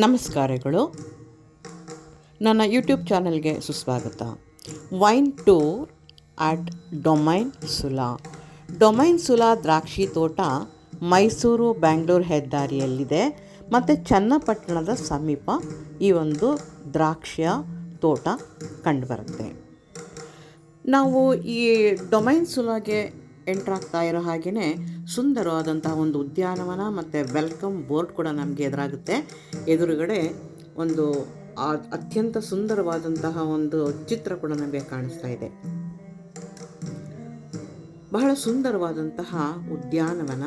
ನಮಸ್ಕಾರಗಳು. ನನ್ನ ಯೂಟ್ಯೂಬ್ ಚಾನಲ್ಗೆ ಸುಸ್ವಾಗತ. Wine tour at domain Sula. Domain Sula ದ್ರಾಕ್ಷಿ ತೋಟ ಮೈಸೂರು ಬ್ಯಾಂಗ್ಳೂರು ಹೆದ್ದಾರಿಯಲ್ಲಿದೆ. ಮತ್ತು ಚನ್ನಪಟ್ಟಣದ ಸಮೀಪ ಈ ಒಂದು ದ್ರಾಕ್ಷಿಯ ತೋಟ ಕಂಡುಬರುತ್ತೆ ನಾವು ಈ ಡೊಮೈನ್ ಸುಲಾಗೆ ಎಂಟ್ರಾಗ್ತಾ ಇರೋ ಹಾಗೆಯೇ ಸುಂದರವಾದಂತಹ ಒಂದು ಉದ್ಯಾನವನ ಮತ್ತು ವೆಲ್ಕಮ್ ಬೋರ್ಡ್ ಕೂಡ ನಮಗೆ ಎದುರಾಗುತ್ತೆ. ಎದುರುಗಡೆ ಒಂದು ಅತ್ಯಂತ ಸುಂದರವಾದಂತಹ ಒಂದು ಚಿತ್ರ ಕೂಡ ನಮಗೆ ಕಾಣಿಸ್ತಾ ಇದೆ. ಬಹಳ ಸುಂದರವಾದಂತಹ ಉದ್ಯಾನವನ.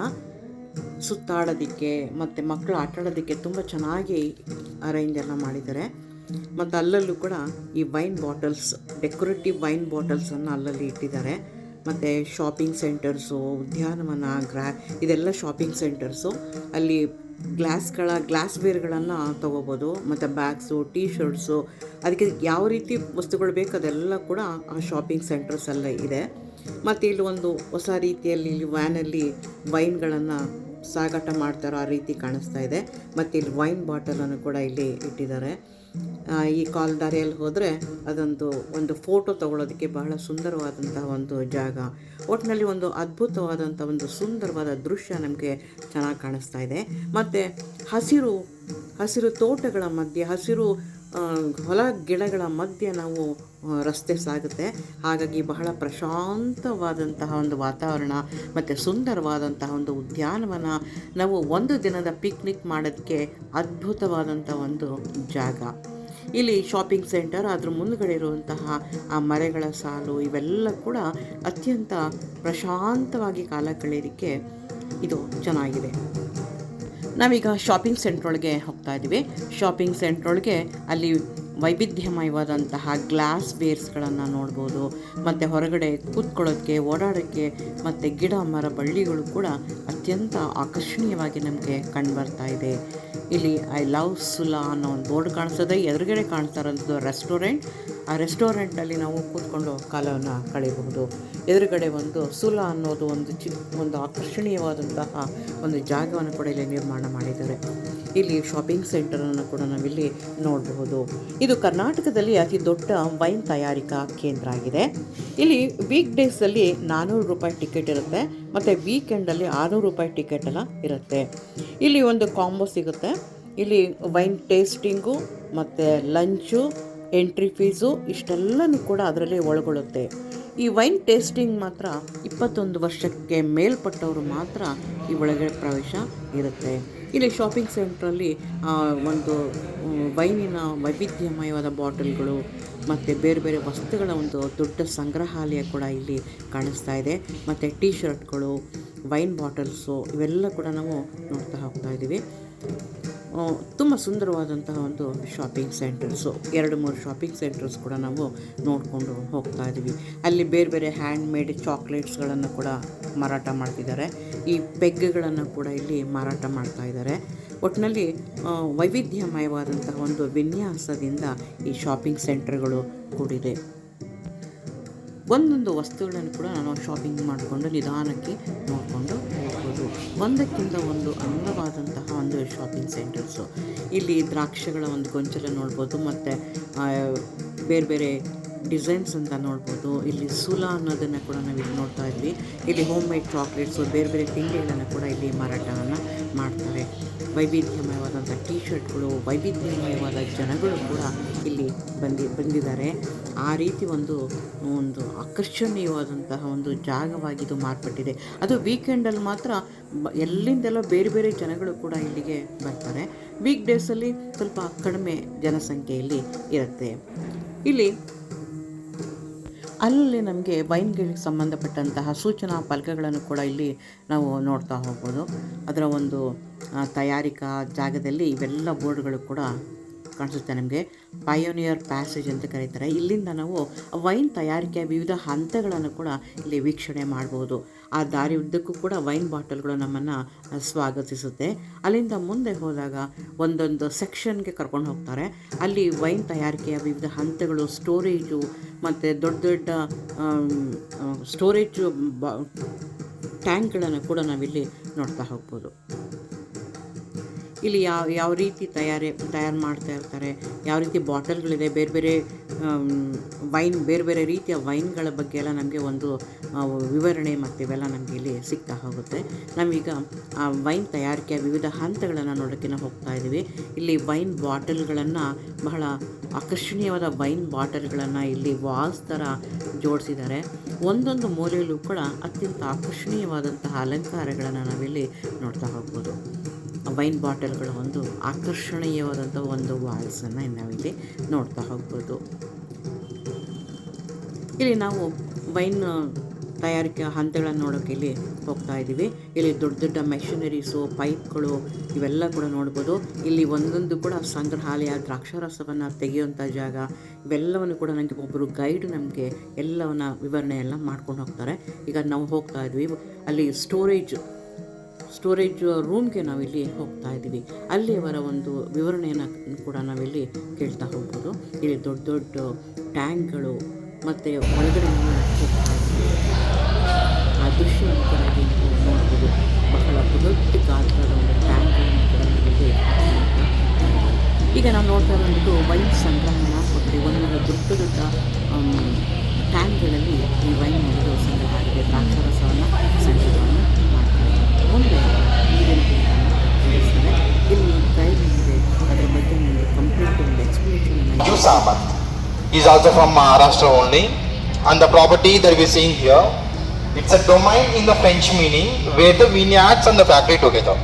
ಸುತ್ತಾಡೋದಕ್ಕೆ ಮತ್ತು ಮಕ್ಕಳು ಆಟಾಡೋದಕ್ಕೆ ತುಂಬ ಚೆನ್ನಾಗಿ ಅರೇಂಜ್ ಎಲ್ಲ ಮಾಡಿದ್ದಾರೆ. ಮತ್ತು ಅಲ್ಲಲ್ಲೂ ಕೂಡ ಈ ವೈನ್ ಬಾಟಲ್ಸ್, ಡೆಕೋರೇಟಿವ್ ವೈನ್ ಬಾಟಲ್ಸನ್ನು ಅಲ್ಲಲ್ಲಿ ಇಟ್ಟಿದ್ದಾರೆ. ಮತ್ತು ಶಾಪಿಂಗ್ ಸೆಂಟರ್ಸು ಉದ್ಯಾನವನ, ಗ್ರಾ, ಇದೆಲ್ಲ ಶಾಪಿಂಗ್ ಸೆಂಟರ್ಸು ಅಲ್ಲಿ ಗ್ಲಾಸ್ಗಳ ಗ್ಲಾಸ್ ಬೇರ್ಗಳನ್ನು ತೊಗೋಬೋದು, ಮತ್ತು ಬ್ಯಾಗ್ಸು ಟೀ ಶರ್ಟ್ಸು ಅದಕ್ಕೆ ಯಾವ ರೀತಿ ವಸ್ತುಗಳು ಬೇಕು ಅದೆಲ್ಲ ಕೂಡ ಆ ಶಾಪಿಂಗ್ ಸೆಂಟರ್ಸಲ್ಲೇ ಇದೆ. ಮತ್ತು ಇಲ್ಲಿ ಒಂದು ಹೊಸ ರೀತಿಯಲ್ಲಿ ಇಲ್ಲಿ ವ್ಯಾನಲ್ಲಿ ವೈನ್ಗಳನ್ನು ಸಾಗಾಟ ಮಾಡ್ತಾರೋ ಆ ರೀತಿ ಕಾಣಿಸ್ತಾ ಇದೆ. ಮತ್ತು ಇಲ್ಲಿ ವೈನ್ ಬಾಟಲನ್ನು ಕೂಡ ಇಲ್ಲಿ ಇಟ್ಟಿದ್ದಾರೆ. ಈ ಕಾಲ್ ದಾರಿಯಲ್ಲಿ ಹೋದರೆ ಅದೊಂದು ಒಂದು ಫೋಟೋ ತಗೊಳ್ಳೋದಕ್ಕೆ ಬಹಳ ಸುಂದರವಾದಂತಹ ಒಂದು ಜಾಗ. ಒಟ್ಟಿನಲ್ಲಿ ಒಂದು ಅದ್ಭುತವಾದಂಥ ಒಂದು ಸುಂದರವಾದ ದೃಶ್ಯ ನಮಗೆ ಚೆನ್ನಾಗಿ ಕಾಣಿಸ್ತಾ ಇದೆ. ಮತ್ತು ಹಸಿರು ಹಸಿರು ತೋಟಗಳ ಮಧ್ಯೆ, ಹಸಿರು ಹೊಲ ಗಿಡಗಳ ಮಧ್ಯೆ ನಾವು ರಸ್ತೆ ಸಾಗುತ್ತೆ. ಹಾಗಾಗಿ ಬಹಳ ಪ್ರಶಾಂತವಾದಂತಹ ಒಂದು ವಾತಾವರಣ ಮತ್ತು ಸುಂದರವಾದಂತಹ ಒಂದು ಉದ್ಯಾನವನ. ನಾವು ಒಂದು ದಿನದ ಪಿಕ್ನಿಕ್ ಮಾಡೋದಕ್ಕೆ ಅದ್ಭುತವಾದಂಥ ಒಂದು ಜಾಗ. ಇಲ್ಲಿ ಶಾಪಿಂಗ್ ಸೆಂಟರ್ ಅದ್ರ ಮುಂದುಗಡೆ ಇರುವಂತಹ ಆ ಮರೆಗಳ ಸಾಲು ಇವೆಲ್ಲ ಕೂಡ ಅತ್ಯಂತ ಪ್ರಶಾಂತವಾಗಿ ಕಾಲ ಕಳೆಯೋದಕ್ಕೆ ಇದು ಚೆನ್ನಾಗಿದೆ. ನಾವೀಗ ಶಾಪಿಂಗ್ ಸೆಂಟ್ರೊಳಗೆ ಹೋಗ್ತಾ ಇದ್ದೀವಿ. ಶಾಪಿಂಗ್ ಸೆಂಟ್ರೊಳಗೆ ಅಲ್ಲಿ ವೈವಿಧ್ಯಮಯವಾದಂತಹ ಗ್ಲಾಸ್ ಬೇರ್ಸ್ಗಳನ್ನು ನೋಡ್ಬೋದು. ಮತ್ತು ಹೊರಗಡೆ ಕೂತ್ಕೊಳ್ಳೋಕ್ಕೆ ಓಡಾಡೋಕ್ಕೆ ಮತ್ತು ಗಿಡ, ಮರ, ಬಳ್ಳಿಗಳು ಕೂಡ ಅತ್ಯಂತ ಆಕರ್ಷಣೀಯವಾಗಿ ನಮಗೆ ಕಂಡುಬರ್ತಾ ಇದೆ. ಇಲ್ಲಿ ಐ ಲವ್ ಸುಲಾ ಅನ್ನೋ ಒಂದು ಬೋರ್ಡ್ ಕಾಣಿಸ್ತದೆ. ಎದುರುಗಡೆ ಕಾಣಿಸ್ತಾ ಇರೋದು ರೆಸ್ಟೋರೆಂಟ್ ಆ ರೆಸ್ಟೋರೆಂಟಲ್ಲಿ ನಾವು ಕೂತ್ಕೊಂಡು ಕಾಲವನ್ನು ಕಳೆಯಬಹುದು. ಎದುರುಗಡೆ ಒಂದು ಸುಲಾ ಅನ್ನೋದು ಒಂದು ಚಿ, ಒಂದು ಆಕರ್ಷಣೀಯವಾದಂತಹ ಒಂದು ಜಾಗವನ್ನು ಕೂಡ ಇಲ್ಲಿ ನಿರ್ಮಾಣ ಮಾಡಿದ್ದಾರೆ. ಇಲ್ಲಿ ಶಾಪಿಂಗ್ ಸೆಂಟರನ್ನು ಕೂಡ ನಾವಿಲ್ಲಿ ನೋಡಬಹುದು. ಇದು ಕರ್ನಾಟಕದಲ್ಲಿ ಅತಿ ದೊಡ್ಡ ವೈನ್ ತಯಾರಿಕಾ ಕೇಂದ್ರ ಆಗಿದೆ. ಇಲ್ಲಿ ವೀಕ್ ಡೇಸಲ್ಲಿ ನಾನ್ನೂರು ರೂಪಾಯಿ ಟಿಕೆಟ್ ಇರುತ್ತೆ, ಮತ್ತು ವೀಕೆಂಡಲ್ಲಿ ಆರುನೂರು ರೂಪಾಯಿ ಟಿಕೆಟ್ ಎಲ್ಲ ಇರುತ್ತೆ. ಇಲ್ಲಿ ಒಂದು ಕಾಂಬೋ ಸಿಗುತ್ತೆ. ಇಲ್ಲಿ ವೈನ್ ಟೇಸ್ಟಿಂಗು ಮತ್ತು ಲಂಚು ಎಂಟ್ರಿ ಫೀಸು ಇಷ್ಟೆಲ್ಲನೂ ಕೂಡ ಅದರಲ್ಲಿ ಒಳಗೊಳ್ಳುತ್ತೆ. ಈ ವೈನ್ ಟೇಸ್ಟಿಂಗ್ ಮಾತ್ರ ಇಪ್ಪತ್ತೊಂದು ವರ್ಷಕ್ಕೆ ಮೇಲ್ಪಟ್ಟವರು ಮಾತ್ರ ಈ ಒಳಗೆ ಪ್ರವೇಶ ಇರುತ್ತೆ. ಇಲ್ಲಿ ಶಾಪಿಂಗ್ ಸೆಂಟ್ರಲ್ಲಿ ಒಂದು ವೈನಿನ ವೈವಿಧ್ಯಮಯವಾದ ಬಾಟಲ್ಗಳು ಮತ್ತು ಬೇರೆ ಬೇರೆ ವಸ್ತುಗಳ ಒಂದು ದೊಡ್ಡ ಸಂಗ್ರಹಾಲಯ ಕೂಡ ಇಲ್ಲಿ ಕಾಣಿಸ್ತಾ ಇದೆ. ಮತ್ತು ಟೀ ಶರ್ಟ್ಗಳು ವೈನ್ ಬಾಟಲ್ಸು ಇವೆಲ್ಲ ಕೂಡ ನಾವು ನೋಡ್ತಾ ಹೋಗ್ತಾ ಇದ್ದೀವಿ. ತುಂಬ ಸುಂದರವಾದಂತಹ ಒಂದು ಶಾಪಿಂಗ್ ಸೆಂಟರ್ಸು ಎರಡು, ಮೂರು ಶಾಪಿಂಗ್ ಸೆಂಟರ್ಸ್ ಕೂಡ ನಾವು ನೋಡಿಕೊಂಡು ಹೋಗ್ತಾ ಇದ್ದೀವಿ. ಅಲ್ಲಿ ಬೇರೆ ಬೇರೆ ಹ್ಯಾಂಡ್ ಮೇಡ್ ಚಾಕ್ಲೇಟ್ಸ್ಗಳನ್ನು ಕೂಡ ಮಾರಾಟ ಮಾಡ್ತಿದ್ದಾರೆ. ಈ ಪೆಗ್ಗಳನ್ನು ಕೂಡ ಇಲ್ಲಿ ಮಾರಾಟ ಮಾಡ್ತಾ ಇದ್ದಾರೆ. ಒಟ್ಟಿನಲ್ಲಿ ವೈವಿಧ್ಯಮಯವಾದಂತಹ ಒಂದು ವಿನ್ಯಾಸದಿಂದ ಈ ಶಾಪಿಂಗ್ ಸೆಂಟರ್ಗಳು ಕೂಡಿದೆ. ಒಂದೊಂದು ವಸ್ತುಗಳನ್ನು ಕೂಡ ನಾನು ಶಾಪಿಂಗ್ ಮಾಡಿಕೊಂಡು ನಿಧಾನಕ್ಕೆ ನೋಡಿಕೊಂಡು ಹೋಗ್ಬೋದು. ಒಂದಕ್ಕಿಂತ ಒಂದು ಅಂದವಾದಂತಹ ಒಂದು ಶಾಪಿಂಗ್ ಸೆಂಟರ್ಸು ಇಲ್ಲಿ ದ್ರಾಕ್ಷಿಗಳ ಒಂದು ಗೊಂಚಲ ನೋಡ್ಬೋದು, ಮತ್ತು ಬೇರೆ ಬೇರೆ ಡಿಸೈನ್ಸ್ ಅಂತ ನೋಡ್ಬೋದು. ಇಲ್ಲಿ ಸುಲಾ ಅನ್ನೋದನ್ನು ಕೂಡ ನಾವು ಇಲ್ಲಿ ನೋಡ್ತಾ ಇದ್ವಿ. ಇಲ್ಲಿ ಹೋಮ್ ಮೇಡ್ ಚಾಕ್ಲೇಟ್ಸು ಬೇರೆ ಬೇರೆ ತಿಂಡಿಗಳನ್ನು ಕೂಡ ಇಲ್ಲಿ ಮಾರಾಟವನ್ನು ಮಾಡ್ತಾರೆ. ವೈವಿಧ್ಯಮಯವಾದಂಥ ಟೀ ಶರ್ಟ್ಗಳು ವೈವಿಧ್ಯಮಯವಾದ ಜನಗಳು ಕೂಡ ಇಲ್ಲಿ ಬಂದಿ, ಬಂದಿದ್ದಾರೆ. ಆ ರೀತಿ ಒಂದು ಒಂದು ಆಕರ್ಷಣೀಯವಾದಂತಹ ಒಂದು ಜಾಗವಾಗಿದ್ದು ಮಾರ್ಪಟ್ಟಿದೆ. ಅದು ವೀಕೆಂಡಲ್ಲಿ ಮಾತ್ರ ಎಲ್ಲಿಂದೆಲ್ಲ ಬೇರೆ ಬೇರೆ ಜನಗಳು ಕೂಡ ಇಲ್ಲಿಗೆ ಬರ್ತಾರೆ. ವೀಕ್ ಡೇಸಲ್ಲಿ ಸ್ವಲ್ಪ ಕಡಿಮೆ ಜನಸಂಖ್ಯೆಯಲ್ಲಿ ಇರುತ್ತೆ. ಇಲ್ಲಿ ಅಲ್ಲಿ ನಮಗೆ ವೈನ್ಗಳಿಗೆ ಸಂಬಂಧಪಟ್ಟಂತಹ ಸೂಚನಾ ಫಲಕಗಳನ್ನು ಕೂಡ ಇಲ್ಲಿ ನಾವು ನೋಡ್ತಾ ಹೋಗ್ಬೋದು. ಅದರ ಒಂದು ತಯಾರಿಕಾ ಜಾಗದಲ್ಲಿ ಇವೆಲ್ಲ ಬೋರ್ಡ್ಗಳು ಕೂಡ ಕಾಣಿಸುತ್ತೆ ನಮಗೆ. ಪಯೋನಿಯರ್ ಪ್ಯಾಸೇಜ್ ಅಂತ ಕರೀತಾರೆ. ಇಲ್ಲಿಂದ ನಾವು ವೈನ್ ತಯಾರಿಕೆಯ ವಿವಿಧ ಹಂತಗಳನ್ನು ಕೂಡ ಇಲ್ಲಿ ವೀಕ್ಷಣೆ ಮಾಡ್ಬೋದು. ಆ ದಾರಿ ಉದ್ದಕ್ಕೂ ಕೂಡ ವೈನ್ ಬಾಟಲ್ಗಳು ನಮ್ಮನ್ನು ಸ್ವಾಗತಿಸುತ್ತೆ. ಅಲ್ಲಿಂದ ಮುಂದೆ ಹೋದಾಗ ಒಂದೊಂದು ಸೆಕ್ಷನ್ಗೆ ಕರ್ಕೊಂಡು ಹೋಗ್ತಾರೆ. ಅಲ್ಲಿ ವೈನ್ ತಯಾರಿಕೆಯ ವಿವಿಧ ಹಂತಗಳು, ಸ್ಟೋರೇಜು ಮತ್ತು ದೊಡ್ಡ ದೊಡ್ಡ ಸ್ಟೋರೇಜು ಬ, ಟ್ಯಾಂಕ್ಗಳನ್ನು ಕೂಡ ನಾವಿಲ್ಲಿ ನೋಡ್ತಾ ಹೋಗ್ಬೋದು. ಇಲ್ಲಿ ಯಾವ ಯಾವ ರೀತಿ ತಯಾರಿ, ತಯಾರು ಮಾಡ್ತಾ ಇರ್ತಾರೆ, ಯಾವ ರೀತಿ ಬಾಟಲ್ಗಳಿದೆ, ಬೇರೆ ಬೇರೆ ವೈನ್, ಬೇರೆ ಬೇರೆ ರೀತಿಯ ವೈನ್ಗಳ ಬಗ್ಗೆ ಎಲ್ಲ ನಮಗೆ ಒಂದು ವಿವರಣೆ ಮತ್ತು ಇವೆಲ್ಲ ನಮಗೆ ಇಲ್ಲಿ ಸಿಗ್ತಾ ಹೋಗುತ್ತೆ. ನಾವೀಗ, ಆ, ವೈನ್ ತಯಾರಿಕೆಯ ವಿವಿಧ ಹಂತಗಳನ್ನು ನೋಡೋಕ್ಕೆ ನಾವು ಹೋಗ್ತಾ ಇದ್ದೀವಿ. ಇಲ್ಲಿ ವೈನ್ ಬಾಟಲ್ಗಳನ್ನು ಬಹಳ ಆಕರ್ಷಣೀಯವಾದ ವೈನ್ ಬಾಟಲ್ಗಳನ್ನು ಇಲ್ಲಿ ವಾಸ್ ಥರ ಜೋಡಿಸಿದ್ದಾರೆ. ಒಂದೊಂದು ಮೂಲೆಯಲ್ಲೂ ಕೂಡ ಅತ್ಯಂತ ಆಕರ್ಷಣೀಯವಾದಂತಹ ಅಲಂಕಾರಗಳನ್ನು ನಾವಿಲ್ಲಿ ನೋಡ್ತಾ ಹೋಗ್ಬೋದು. ವೈನ್ ಬಾಟಲ್ಗಳ ಒಂದು ಆಕರ್ಷಣೀಯವಾದಂಥ ಒಂದು ವಾಲ್ಸನ್ನು ನಾವಿಲ್ಲಿ ನೋಡ್ತಾ ಹೋಗ್ಬೋದು. ಇಲ್ಲಿ ನಾವು ವೈನ್ ತಯಾರಿಕೆ ಹಂತಗಳನ್ನು ನೋಡೋಕೆ ಇಲ್ಲಿ ಹೋಗ್ತಾ ಇದ್ದೀವಿ. ಇಲ್ಲಿ ದೊಡ್ಡ ದೊಡ್ಡ ಮೆಷಿನರೀಸು, ಪೈಪ್ಗಳು ಇವೆಲ್ಲ ಕೂಡ ನೋಡ್ಬೋದು. ಇಲ್ಲಿ ಒಂದೊಂದು ಕೂಡ ಸಂಗ್ರಹಾಲಯ, ದ್ರಾಕ್ಷಾರಸವನ್ನು ತೆಗೆಯುವಂಥ ಜಾಗ, ಇವೆಲ್ಲವನ್ನು ಕೂಡ ನನಗೆ ಒಬ್ಬರು ಗೈಡ್ ನಮಗೆ ಎಲ್ಲವನ್ನ ವಿವರಣೆ ಎಲ್ಲ ಮಾಡ್ಕೊಂಡು ಹೋಗ್ತಾರೆ. ಈಗ ನಾವು ಹೋಗ್ತಾ ಇದ್ವಿ ಅಲ್ಲಿ ಸ್ಟೋರೇಜ್ ಸ್ಟೋರೇಜ್ ರೂಮ್ಗೆ ನಾವಿಲ್ಲಿ ಹೋಗ್ತಾ ಇದ್ದೀವಿ. ಅಲ್ಲಿ ಅವರ ಒಂದು ವಿವರಣೆಯನ್ನು ಕೂಡ ನಾವಿಲ್ಲಿ ಕೇಳ್ತಾ ಹೋಗ್ಬೋದು. ಇಲ್ಲಿ ದೊಡ್ಡ ದೊಡ್ಡ ಟ್ಯಾಂಕ್ಗಳು ಮತ್ತು ಒಳಗಡೆ ಆ ದೃಶ್ಯವನ್ನು ಕೂಡ ನೋಡ್ಬೋದು. ಬಹಳ ಬೃಹತ್ ಗಾತ್ರದ ಒಂದು ಟ್ಯಾಂಕ್ಗಳನ್ನು ಕೂಡ ಈಗ ನಾವು ನೋಡ್ತಾ ಇರೋದು ವೈನ್ ಸಂಗ್ರಹಣ ಕೊಟ್ಟು ಒಂದೊಂದು ದೊಡ್ಡ ದೊಡ್ಡ ಟ್ಯಾಂಕ್ಗಳಲ್ಲಿ ಈ ವೈನ್ ಒಂದು ಸಂಗ್ರಹ ಆಗಿದೆ. ದ್ರಾಕ್ಷಾರಸವನ್ನು ಮಾಡ್ತಾರೆ ಮುಂದೆ ನೀರಿನ ಬಿಲ್ಲನ್ನು ಜೋಡಿಸ್ತಾರೆ ಇಲ್ಲಿ ಗೈಡ್ ನಿಮಗೆ ಅದರ ಬಗ್ಗೆ ನಿಮಗೆ ಕಂಪ್ಲೀಟ್ ಒಂದು explanation Ju Samant. He's also from Maharashtra only. And the property that we're seeing here, it's a domain in the French meaning where the vineyards and the factory together.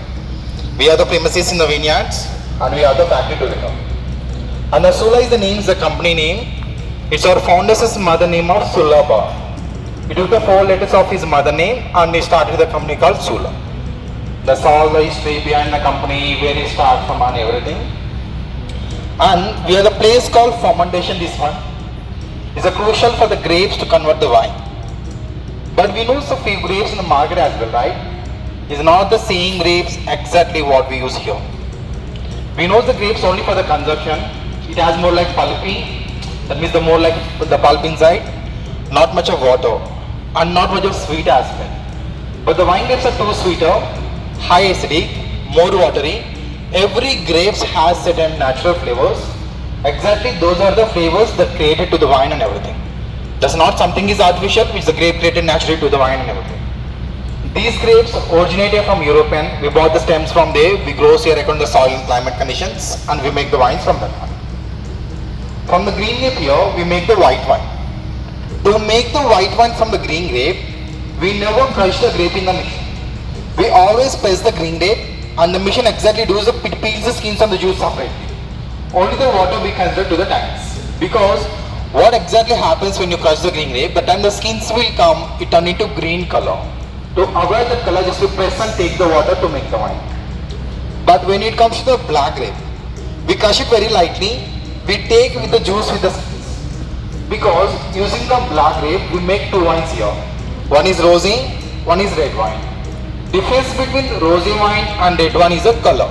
We are the premises in the vineyards and we are the factory together. And the Sula is the name, is the company name. It's our founder's mother name of Sulaba. He took the four letters of his mother name and he started the company called Sula. That's all the history behind the company, where he started from and everything. And we have a place called fermentation. This one is a crucial for the grapes to convert the wine. But we know some few grapes in the market as well, right? It's not the same grapes exactly what we use here. We know the grapes only for the consumption. It has more like pulpy. That means the more like the pulp inside. Not much of water and not much of sweet as well. But the wine grapes are too sweeter, high acidic, more watery. Every grapes has certain natural flavors. Exactly those are the flavors that created to the wine and everything. That's not something is artificial, which the grape created naturally to the wine and everything. These grapes originated from European. We bought the stems from there. We grow here according to the soil and climate conditions, and we make the wines from that one. From the green grape here, we make the white wine. To make the white wine from the green grape, we never crush the grape in the machine. We always press the green grape, and the machine exactly does the it peels the skins and the juice separately. Only the water we consider to the tanks. Because what exactly happens when you crush the green grape, the time the skins will come, it turn into green color. To avoid that color, just we press and take the water to make the wine. But when it comes to the black grape, we crush it very lightly. We take with the juice with the skins. Because using the black grape, we make two wines here. One is rosy, one is red wine. Difference between rosy wine and red wine is the color.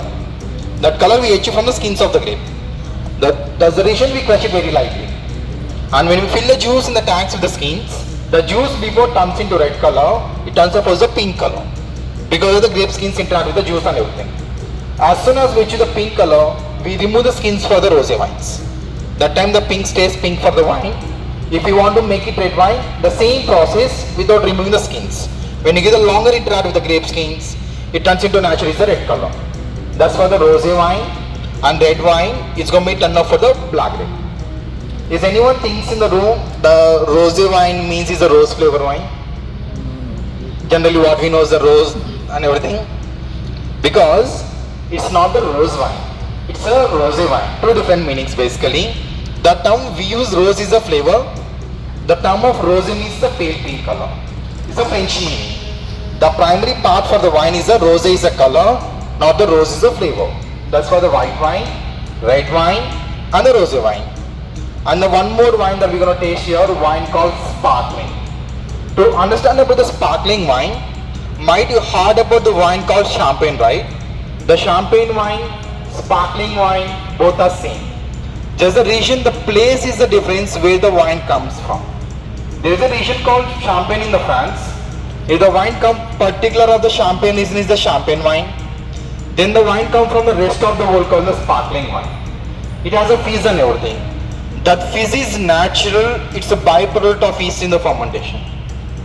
That color we achieve from the skins of the grape. That, that's the reason we crush it very lightly. And when we fill the juice in the tanks with the skins, the juice before turns into red color, it turns up as a pink color. Because of the grape skins interact with the juice and everything. As soon as we achieve the pink color, we remove the skins for the rosé wines. That time the pink stays pink for the wine. If you want to make it red wine, the same process without removing the skins. When you get the longer interact with the grape skins, it turns into naturally the red color. That's for the rosé wine and red wine. It's going to be turned off for the black grape. Is anyone thinks in the room the rosé wine means is a rose flavor wine? Generally, what we know is the rose and everything. Because it's not the rose wine, it's a rosé wine. Two different meanings basically. The term we use rose is a flavor. The term of rosé means the pale pink color. It's a French meaning. The primary part for the wine is the rosé is a color, not the rose is a flavor. That's for the white wine, red wine, and the rosé wine. And the one more wine that we're gonna taste here, wine called sparkling. To understand about the sparkling wine, might you heard about the wine called champagne, right? The champagne wine, sparkling wine, both are same. Just the region, the place is the difference where the wine comes from. There is a region called Champagne in the France. If the wine come particular of the Champagne region is the Champagne wine. Then the wine come from the rest of the world called the sparkling wine. It has a fizz and everything. That fizz is natural, it's a byproduct of yeast in the fermentation.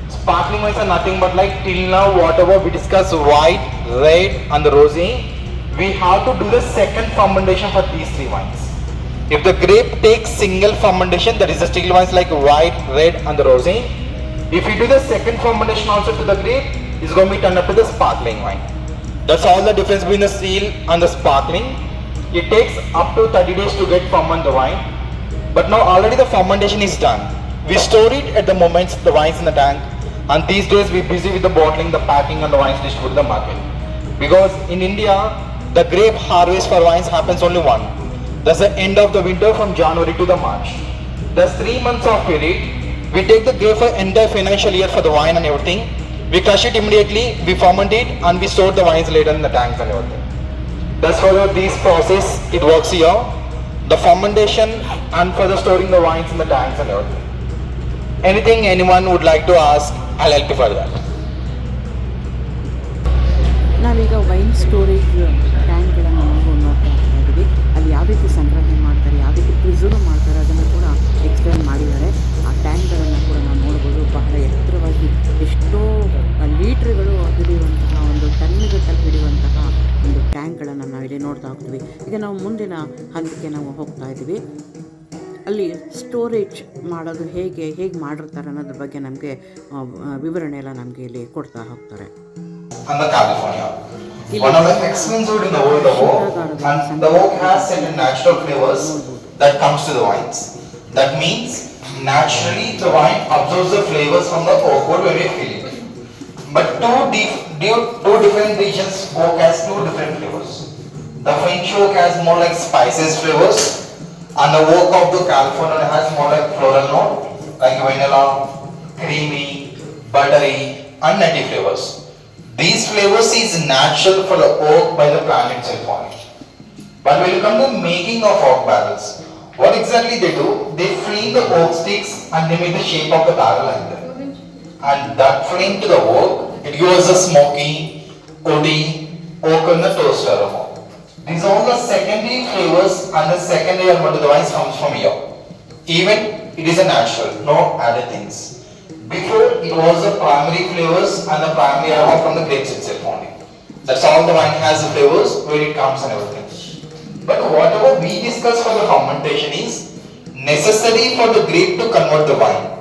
Sparkling wines are nothing but like till now whatever we discuss white, red and the rosé, we have to do the second fermentation for these three wines. If the grape takes single fermentation, that is the still wines like white, red and the rosé. If you do the second fermentation also to the grape, it's going to be turned up to the sparkling wine. That's all the difference between the seal and the sparkling. It takes up to 30 days to get ferment the wine. But now already the fermentation is done. We store it at the moment the wines in the tank and these days we're busy with the bottling, the packing and the wines distributed to the market. Because in India, the grape harvest for wines happens only one. That's the end of the winter from January to the March. There's three months of period. We take the grape for entire financial year for the wine and everything. We crush it immediately, we ferment it and we store the wines later in the tanks and everything. That's for the, this process, it works here. The fermentation and for the storing the wines in the tanks and everything. Anything anyone would like to ask, I'll help you for that. ನಾವೀಗ wine storage ಟ್ಯಾಂಕ್ಗಳನ್ನು ರೀತಿ ಸಂಗ್ರಹಣೆ ಮಾಡ್ತಾರೆ ಯಾವ ರೀತಿ preserve ಮಾಡ್ತಾರೆ, ಅದನ್ನು ಕೂಡ explain ಮಾಡಿದ್ದಾರೆ. ಆ ಟ್ಯಾಂಕ್ಗಳನ್ನು ಕೂಡ ನಾವು ನೋಡ್ಬೋದು. ಬಹಳ ಎತ್ತರವಾಗಿ ಎಷ್ಟೋ ಲೀಟ್ರ್ಗಳು ಹಿಡಿಯುವಂತಹ ಒಂದು ಟನ್ಗಟ್ಟಲ್ಲಿ ಹಿಡಿಯುವಂತಹ ಒಂದು ಟ್ಯಾಂಕ್ಗಳನ್ನು ನಾವಿಲ್ಲಿ ನೋಡ್ತಾ ಹೋಗ್ತೀವಿ. ಈಗ ನಾವು ಮುಂದಿನ ಹಂತಕ್ಕೆ ನಾವು ಹೋಗ್ತಾ ಇದ್ದೀವಿ. ಅಲ್ಲಿ ಸ್ಟೋರೇಜ್ ಮಾಡೋದು ಹೇಗೆ ಹೇಗೆ ಮಾಡಿರ್ತಾರೆ ಅನ್ನೋದ್ರ ಬಗ್ಗೆ ನಮಗೆ ವಿವರಣೆ ಎಲ್ಲ ನಮಗೆ ಇಲ್ಲಿ ಕೊಡ್ತಾ ಹೋಗ್ತಾರೆ. And the California. One of the expensive in the world, the oak, and the oak has certain natural flavors that comes to the wines. That means naturally the wine absorbs the flavors from the oak wood when you fill it. But two, dif- two different regions oak has two different flavors. The French oak has more like spices flavors, and the oak of the California has more like floral note, like vanilla, creamy, buttery, and nutty flavors. These flavors is natural for the oak by the plant itself only. But when you come to making of oak barrels, what exactly they do? They flame the oak sticks and they make the shape of the barrel like that. And that flame to the oak, it gives a smoky, woody, oak and the toast aroma. These are all the secondary flavors and the secondary aroma to the wines comes from here. Even it is a natural, no added things. Before it was the primary flavors and the primary aroma from the grapes itself only. That's all the wine has the flavors where it comes and everything. But whatever we discuss for the fermentation is necessary for the grape to convert the wine.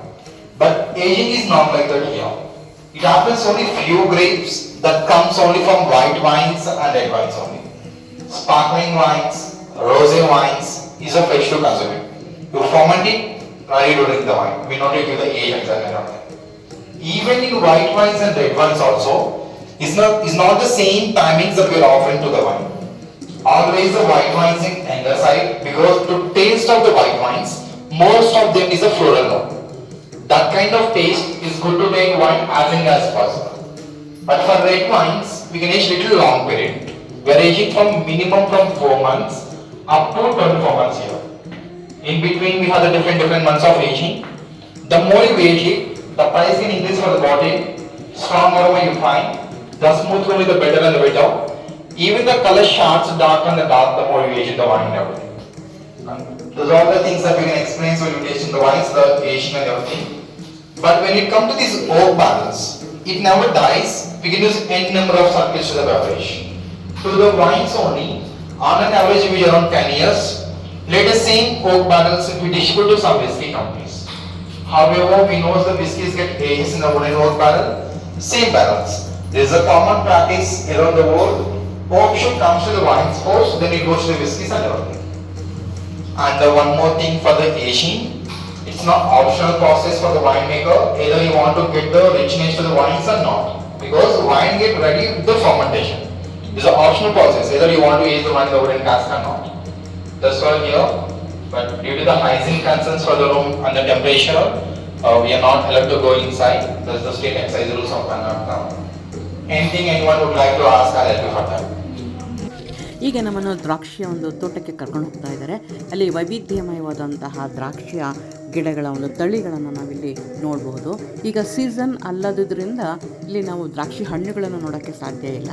But aging is not like that here. It happens only few grapes that comes only from white wines and red wines only. Sparkling wines, rosé wines is a fresh to consume it. You ferment it, to drink the wine. We not give the age not that. Even in white wines and red wines also, is not is not the same timings that we are offering to the wine. Always the white wines in younger side because to taste of the white wines, most of them is a floral note. That kind of taste is good to take wine as young as possible. But for red wines, we can age little long period. We are aging from minimum from 4 months up to 24 months here. In between, we have the different different months of aging. The more you age it, the price can increase for the bottle. Strong aroma you find. The smooth will be the better and the better. Even the color shards dark and the dark, the more you age the wine and everything. And those are the things that we can explain when you tasting the wines, the aging and everything. But when it comes to these oak barrels, it never dies. We can use n number of circles to the beverage. To the wines only, on an average we use around 10 years. Let the same oak barrels we distribute to some whiskey companies. However, we know the whiskies get aged in the wooden oak barrel, same barrels. There is a common practice around the world. Oak should come to the wines first, then it goes to the whiskies and everything. And the one more thing for the aging, it's not optional process for the winemaker, either you want to get the richness to the wines or not. Because wine get ready with the fermentation. It's an optional process, either you want to age the wine in the wooden cask or not. That's why here, but due to the hygiene concerns for the room and the temperature, uh, we are not allowed to go inside. That's the state excise rules of Karnataka. Anything anyone would like to ask, I'll help you for that. ಈಗ ನಮ್ಮನ್ನು ದ್ರಾಕ್ಷಿಯ ಒಂದು ತೋಟಕ್ಕೆ ಕರ್ಕೊಂಡು ಹೋಗ್ತಾ ಇದ್ದಾರೆ. ಅಲ್ಲಿ ವೈವಿಧ್ಯಮಯವಾದಂತಹ ದ್ರಾಕ್ಷಿಯ ಗಿಡಗಳ ಒಂದು ತಳಿಗಳನ್ನು ನಾವಿಲ್ಲಿ ನೋಡಬಹುದು ಈಗ ಸೀಸನ್ ಅಲ್ಲದಿದ್ದರಿಂದ ಇಲ್ಲಿ ನಾವು ದ್ರಾಕ್ಷಿ ಹಣ್ಣುಗಳನ್ನು ನೋಡೋಕ್ಕೆ ಸಾಧ್ಯ ಇಲ್ಲ.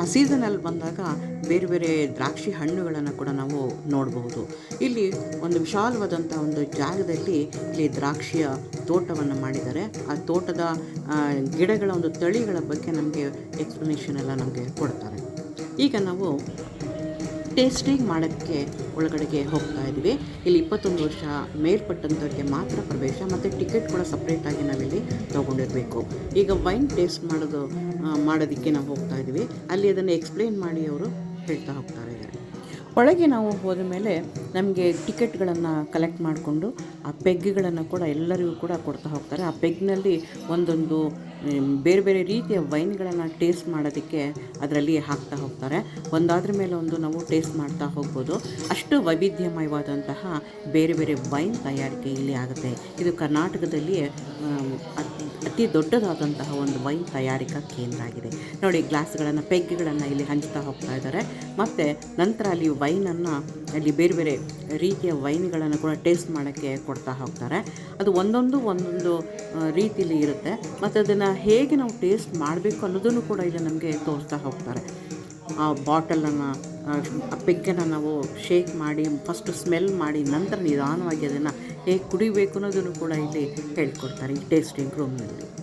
ಆ ಸೀಸನಲ್ಲಿ ಬಂದಾಗ ಬೇರೆ ಬೇರೆ ದ್ರಾಕ್ಷಿ ಹಣ್ಣುಗಳನ್ನು ಕೂಡ ನಾವು ನೋಡಬಹುದು ಇಲ್ಲಿ ಒಂದು ವಿಶಾಲವಾದಂಥ ಒಂದು ಜಾಗದಲ್ಲಿ ಇಲ್ಲಿ ದ್ರಾಕ್ಷಿಯ ತೋಟವನ್ನು ಮಾಡಿದ್ದಾರೆ. ಆ ತೋಟದ ಗಿಡಗಳ ಒಂದು ತಳಿಗಳ ಬಗ್ಗೆ ನಮಗೆ ಎಕ್ಸ್ಪ್ಲನೇಷನ್ ಎಲ್ಲ ನಮಗೆ ಕೊಡ್ತಾರೆ. ಈಗ ನಾವು ಟೇಸ್ಟಿಂಗ್ ಮಾಡೋಕ್ಕೆ ಒಳಗಡೆಗೆ ಹೋಗ್ತಾ ಇದ್ವಿ. ಇಲ್ಲಿ ಇಪ್ಪತ್ತೊಂದು ವರ್ಷ ಮೇಲ್ಪಟ್ಟಂಥವ್ರಿಗೆ ಮಾತ್ರ ಪ್ರವೇಶ, ಮತ್ತು ಟಿಕೆಟ್ ಕೂಡ ಸಪ್ರೇಟಾಗಿ ನಾವಿಲ್ಲಿ ತೊಗೊಂಡಿರಬೇಕು. ಈಗ ವೈನ್ ಟೇಸ್ಟ್ ಮಾಡೋದು ಮಾಡೋದಕ್ಕೆ ನಾವು ಹೋಗ್ತಾ ಇದ್ವಿ. ಅಲ್ಲಿ ಅದನ್ನು ಎಕ್ಸ್ಪ್ಲೇನ್ ಮಾಡಿ ಅವರು ಹೇಳ್ತಾ ಹೋಗ್ತಾ ಇದ್ದಾರೆ ಒಳಗೆ ನಾವು ಹೋದ ಮೇಲೆ ನಮಗೆ ಟಿಕೆಟ್ಗಳನ್ನು ಕಲೆಕ್ಟ್ ಮಾಡಿಕೊಂಡು, ಆ ಪೆಗ್ಗಳನ್ನು ಕೂಡ ಎಲ್ಲರಿಗೂ ಕೂಡ ಕೊಡ್ತಾ ಹೋಗ್ತಾರೆ. ಆ ಪೆಗ್ನಲ್ಲಿ ಒಂದೊಂದು ಬೇರೆ ಬೇರೆ ರೀತಿಯ ವೈನ್ಗಳನ್ನು ಟೇಸ್ಟ್ ಮಾಡೋದಕ್ಕೆ ಅದರಲ್ಲಿ ಹಾಕ್ತಾ ಹೋಗ್ತಾರೆ. ಒಂದಾದ್ರ ಮೇಲೆ ಒಂದು ನಾವು ಟೇಸ್ಟ್ ಮಾಡ್ತಾ ಹೋಗ್ಬೋದು. ಅಷ್ಟು ವೈವಿಧ್ಯಮಯವಾದಂತಹ ಬೇರೆ ಬೇರೆ ವೈನ್ ತಯಾರಿಕೆ ಇಲ್ಲಿ ಆಗುತ್ತೆ. ಇದು ಕರ್ನಾಟಕದಲ್ಲಿ ಅತಿ ದೊಡ್ಡದಾದಂತಹ ಒಂದು ವೈನ್ ತಯಾರಿಕಾ ಕೇಂದ್ರ ಆಗಿದೆ. ನೋಡಿ, ಗ್ಲಾಸ್ಗಳನ್ನು ಪೆಗ್ಗಿಗಳನ್ನು ಇಲ್ಲಿ ಹಂಚ್ತಾ ಹೋಗ್ತಾ ಇದ್ದಾರೆ. ಮತ್ತು ನಂತರ ಅಲ್ಲಿ ವೈನನ್ನು, ಅಲ್ಲಿ ಬೇರೆ ಬೇರೆ ರೀತಿಯ ವೈನ್ಗಳನ್ನು ಕೂಡ ಟೇಸ್ಟ್ ಮಾಡೋಕ್ಕೆ ಕೊಡ್ತಾ ಹೋಗ್ತಾರೆ. ಅದು ಒಂದೊಂದು ಒಂದೊಂದು ರೀತಿಯಲ್ಲಿ ಇರುತ್ತೆ. ಮತ್ತು ಅದನ್ನು ಹೇಗೆ ನಾವು ಟೇಸ್ಟ್ ಮಾಡಬೇಕು ಅನ್ನೋದನ್ನು ಕೂಡ ಇಲ್ಲಿ ನಮಗೆ ತೋರಿಸ್ತಾ ಹೋಗ್ತಾರೆ. ಆ ಬಾಟಲನ್ನು, ಆ ನಾವು ಶೇಕ್ ಮಾಡಿ ಫಸ್ಟ್ ಸ್ಮೆಲ್ ಮಾಡಿ, ನಂತರ ನಿಧಾನವಾಗಿ ಅದನ್ನು ಹೇಗೆ ಕುಡಿಬೇಕು ಅನ್ನೋದನ್ನು ಕೂಡ ಇಲ್ಲಿ ಹೇಳ್ಕೊಡ್ತಾರೆ ಈ ಟೇಸ್ಟಿಂಗ್ ರೂಮ್ನಲ್ಲಿ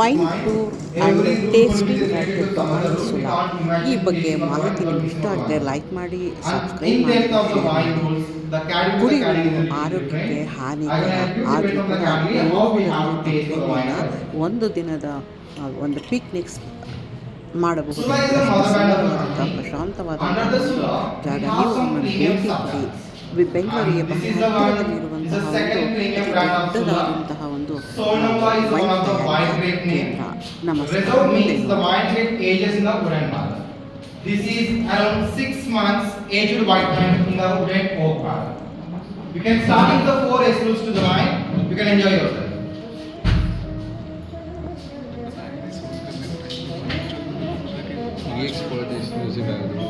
ವೈನ್ ಟೂರ್ ಆ್ಯಂಡ್ ಡಾನ್ ಸುಲಾ ಈ ಬಗ್ಗೆ ಮಾಹಿತಿ ನಿಮ್ಗೆ ಇಷ್ಟ ಆದರೆ ಲೈಕ್ ಮಾಡಿ ಸಬ್ಸ್ಕ್ರೈಬ್ ಮಾಡಿ. ಆರೋಗ್ಯಕ್ಕೆ ಹಾನಿ ಆದರೂ ಒಂದು ದಿನದ ಒಂದು ಪಿಕ್ನಿಕ್ಸ್ ಮಾಡಬಹುದು ಪ್ರಶಾಂತವಾದ ಜಾಗ. ನೀವು ಬೆಂಗಳೂರಿಗೆ ಬಹಳ ಹತ್ತಿರದಲ್ಲಿರುವಂತಹ ಒಂದು ದೊಡ್ಡದಾದಂತಹ ಒಂದು ನಮಸ್ಕಾರ This is around six months aged white pine in the wooden oak park. You can start the four escapes to the wine. You can enjoy yourself. He expert this music.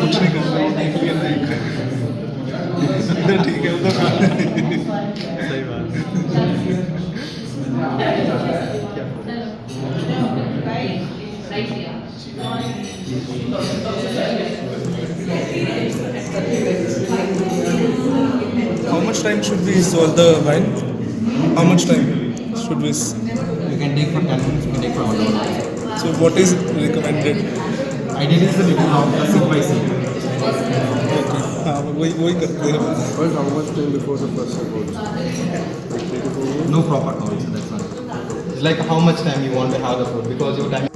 कुछ नहीं करना ये नहीं करना ठीक है उधर सही बात How much time should we swirl the wine? How much time should we? s- You can take for 10 minutes, you can take for 1 hour. So what is recommended? Ideally, it's the little long, the sip by sip. Okay. हाँ वही वही करते हैं First, how much time before the first support? Like three to four minutes? No proper knowledge, that's not. It's like how much time you want to